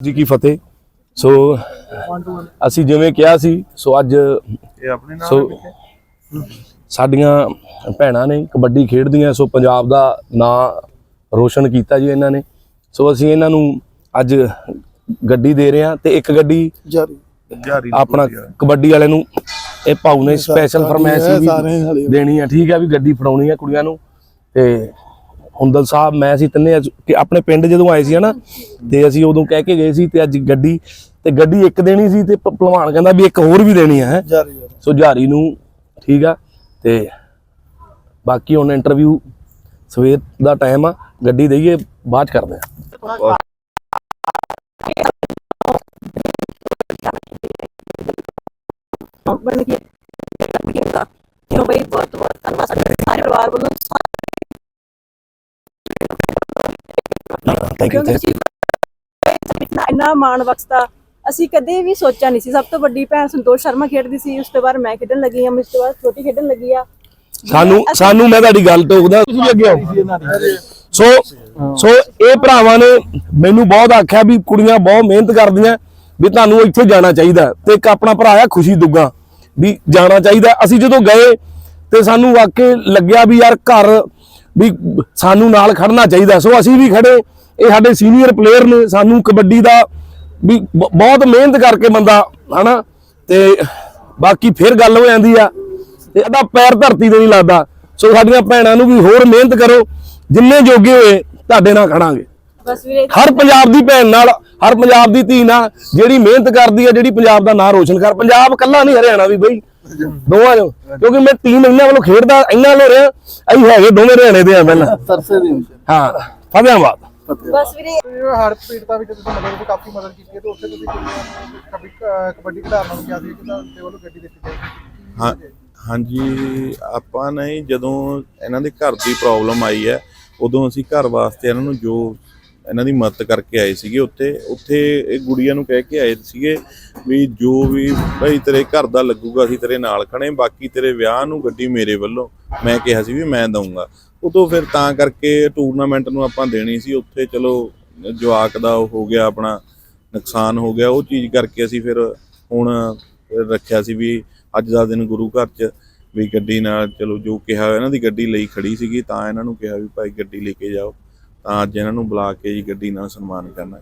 ਜੀ ਕੀ ਫਤਿਹ। ਸੋ ਅਸੀਂ ਜਿਵੇਂ ਕਿਹਾ ਸੀ ਸੋ ਅੱਜ ਇਹ ਆਪਣੇ ਨਾਲ ਸੋ ਸਾਡੀਆਂ ਭੈਣਾਂ ਨੇ ਕਬੱਡੀ ਖੇਡਦੀਆਂ ਸੋ ਪੰਜਾਬ ਦਾ ਨਾਂ ਰੋਸ਼ਨ ਕੀਤਾ ਜੀ ਇਹਨਾਂ ਨੇ। ਸੋ ਅਸੀਂ ਇਹਨਾਂ ਨੂੰ ਅੱਜ ਗੱਡੀ ਦੇ ਰਹੇ ਹਾਂ ਤੇ ਇੱਕ ਗੱਡੀ ਜਾਰੀ। ਜਾਰੀ ਆਪਣਾ ਕਬੱਡੀ ਵਾਲੇ ਨੂੰ ਇਹ ਭਾਊ ਨੇ ਸਪੈਸ਼ਲ ਫਰਮਾਇਸ਼ ਸੀ ਸਾਰੇ ਵੀ ਦੇਣੀ ਆ। ਠੀਕ ਆ ਵੀ ਗੱਡੀ ਫੜਾਉਣੀ ਆ ਕੁੜੀਆਂ ਨੂੰ ਤੇ ਹੁੰਦਲ ਸਾਹਿਬ ਮੈਂ ਸੀ ਤਿੰਨੇ ਕਿ ਆਪਣੇ ਪਿੰਡ ਜਦੋਂ ਆਏ ਸੀ ਹਨਾ ਤੇ ਅਸੀਂ ਉਦੋਂ ਕਹਿ ਕੇ ਗਏ ਸੀ ਤੇ ਅੱਜ ਗੱਡੀ ਤੇ ਗੱਡੀ ਇੱਕ ਦੇਣੀ ਸੀ ਤੇ ਭਲਵਾਨ ਕਹਿੰਦਾ ਵੀ ਇੱਕ ਹੋਰ ਵੀ ਦੇਣੀ ਹੈ। ਸੋ ਜਾਰੀ ਨੂੰ ਠੀਕ ਆ ਤੇ ਬਾਕੀ ਹੁਣ ਇੰਟਰਵਿਊ ਸਵੇਰ ਦਾ ਟਾਈਮ ਆ ਗੱਡੀ ਦਈਏ ਬਾਅਦ ਚ ਕਰਦੇ ਆ। ਬਣ ਕੇ ਕੀਤਾ ਕਿਉਂ ਬਈ ਬਹੁਤ ਬਹੁਤ ਧੰਨਵਾਦ ਸਾਰੇ ਪਰਿਵਾਰ ਵੱਲੋਂ। ਥੈਂਕ ਯੂ ਕਿਉਂਕਿ ਤੁਸੀਂ ਇੰਨਾ ਇੰਨਾ ਮਾਣ ਬਖਸ਼ਤਾ ਅਸੀਂ ਕਦੇ ਵੀ ਸੋਚਿਆ ਨਹੀਂ ਸੀ। ਸਭ ਤੋਂ ਵੱਡੀ ਭੈਣ ਸੰਤੋਸ਼ ਸ਼ਰਮਾ ਖੇਡਦੀ ਸੀ। ਉਸ ਤੋਂ ਬਾਅਦ ਮੈਂ ਖੇਡਣ ਲੱਗੀ ਆ ਉਸ ਤੋਂ ਬਾਅਦ ਛੋਟੀ ਖੇਡਣ ਲੱਗੀ ਆ ਸਾਨੂੰ ਸਾਨੂੰ ਮੈਂ ਤੁਹਾਡੀ ਗੱਲ ਟੋਕਦਾ ਤੁਸੀਂ ਅੱਗੇ ਆਓ। ਸੋ ਸੋ ਇਹ ਭਰਾਵਾਂ ਨੇ ਮੈਨੂੰ ਬਹੁਤ ਆਖਿਆ ਵੀ ਕੁੜੀਆਂ ਬਹੁਤ ਮਿਹਨਤ ਕਰਦੀਆਂ ਵੀ ਤੁਹਾਨੂੰ ਇੱਥੇ ਜਾਣਾ ਚਾਹੀਦਾ। ਤੇ ਇੱਕ ਆਪਣਾ ਭਰਾ ਆ ਖੁਸ਼ੀ ਦੁੱਗਾ ਵੀ ਜਾਣਾ ਚਾਹੀਦਾ। ਅਸੀਂ ਜਦੋਂ ਗਏ ਤੇ ਸਾਨੂੰ ਵਾਕਈ ਲੱਗਿਆ ਵੀ ਯਾਰ ਘਰ ਵੀ ਸਾਨੂੰ ਨਾਲ ਖੜਨਾ ਚਾਹੀਦਾ। ਸੋ ਅਸੀਂ ਵੀ ਖੜੇ। ਇਹ ਸਾਡੇ ਸੀਨੀਅਰ ਪਲੇਅਰ ਨੇ ਸਾਨੂੰ ਕਬੱਡੀ ਦਾ ਵੀ ਬਹੁਤ ਮਿਹਨਤ ਕਰਕੇ ਬੰਦਾ ਹਨਾ? ਤੇ ਬਾਕੀ ਫਿਰ ਗੱਲ ਹੋ ਜਾਂਦੀ ਆ ਤੇ ਇਹਦਾ ਪੈਰ ਧਰਤੀ ਤੇ ਨਹੀਂ ਲੱਗਦਾ। ਸੋ ਸਾਡੀਆਂ ਭੈਣਾਂ ਨੂੰ ਵੀ ਹੋਰ ਮਿਹਨਤ ਕਰੋ ਜਿੰਨੇ ਜੋਗੇ ਹੋਏ ਤੁਹਾਡੇ ਨਾਲ ਖੜਾਂਗੇ। ਹਰ ਪੰਜਾਬ ਦੀ ਭੈਣ ਨਾਲ ਹਰ ਪੰਜਾਬ ਦੀ ਧੀ ਨਾਲ ਜਿਹੜੀ ਮਿਹਨਤ ਕਰਦੀ ਹੈ ਜਿਹੜੀ ਪੰਜਾਬ ਦਾ ਨਾਂ ਰੋਸ਼ਨ ਕਰ। ਪੰਜਾਬ ਕੱਲਾ ਨਹੀਂ ਹਰਿਆਣਾ ਵੀ ਬਈ। ਦੋਵਾਂ ਨੂੰ ਕਿਉਂਕਿ ਮੈਂ ਟੀਮ ਇਹਨਾਂ ਵੱਲੋਂ ਖੇਡਦਾ ਇਹਨਾਂ ਵੱਲੋਂ ਰਿਹਾ ਅਸੀਂ ਹੈਗੇ ਦੋਵੇਂ ਹਰਿਆਣੇ ਦੇ ਆ ਪਹਿਲਾਂ। ਸਰਸੇ ਦੀ ਹਾਂ ਫਤਿਆਬਾਦ ਬਸ ਵੀਰੇ ਹਰ ਪੀੜਤਾ ਵਿੱਚ ਤੁਸੀਂ ਮਦਦ ਵੀ ਕਾਫੀ ਮਦਦ ਕੀਤੀ ਹੈ ਤੇ ਉੱਥੇ ਤੁਸੀਂ ਕਬੱਡੀ ਕਬੱਡੀ ਖਿਡਾਰਨਾਂ ਨੂੰ ਕਿਹਾ ਸੀ ਕਿ ਤੁਹਾਡੇ ਵੱਲੋਂ ਗੱਡੀ ਦਿੱਤੀ ਜਾਏਗੀ। ਹਾਂ ਹਾਂਜੀ ਆਪਾਂ ਨੇ ਜਦੋਂ ਇਹਨਾਂ ਦੇ ਘਰ ਦੀ ਪ੍ਰੋਬਲਮ ਆਈ ਹੈ ਉਦੋਂ ਅਸੀਂ ਘਰ ਵਾਸਤੇ ਇਹਨਾਂ ਨੂੰ ਜੋ ਇਹਨਾਂ ਦੀ ਮਦਦ ਕਰਕੇ ਆਏ ਸੀਗੇ ਉੱਥੇ ਉੱਥੇ ਇਹ ਗੁੜੀਆਂ ਨੂੰ ਕਹਿ ਕੇ ਆਏ ਸੀਗੇ ਵੀ ਜੋ ਵੀ ਭਾਈ ਤੇਰੇ ਘਰ ਦਾ ਲੱਗੂਗਾ ਅਸੀਂ ਤੇਰੇ ਨਾਲ ਖੜੇ ਬਾਕੀ ਤੇਰੇ ਵਿਆਹ ਨੂੰ ਗੱਡੀ ਮੇਰੇ ਵੱਲੋਂ। ਮੈਂ ਕਿਹਾ ਸੀ ਵੀ ਮੈਂ ਦਊਂਗਾ। ਉਦੋਂ ਫਿਰ ਤਾਂ ਕਰਕੇ ਟੂਰਨਾਮੈਂਟ ਨੂੰ ਆਪਾਂ ਦੇਣੀ ਸੀ, ਉੱਥੇ ਚਲੋ ਜਵਾਕ ਦਾ ਉਹ ਹੋ ਗਿਆ, ਆਪਣਾ ਨੁਕਸਾਨ ਹੋ ਗਿਆ, ਉਹ ਚੀਜ਼ ਕਰਕੇ ਅਸੀਂ ਫਿਰ ਹੁਣ ਰੱਖਿਆ ਸੀ ਵੀ ਅੱਜ ਦਾ ਦਿਨ ਗੁਰੂ ਘਰ 'ਚ ਵੀ ਗੱਡੀ ਨਾਲ ਚਲੋ ਜੋ ਕਿਹਾ ਇਹਨਾਂ ਦੀ ਗੱਡੀ ਲਈ ਖੜੀ ਸੀਗੀ, ਤਾਂ ਇਹਨਾਂ ਨੂੰ ਕਿਹਾ ਵੀ ਭਾਈ ਗੱਡੀ ਲੈ ਕੇ ਜਾਓ, ਤਾਂ ਅੱਜ ਇਹਨਾਂ ਨੂੰ ਬੁਲਾ ਕੇ ਜੀ ਗੱਡੀ ਨਾਲ ਸਨਮਾਨ ਕਰਨਾ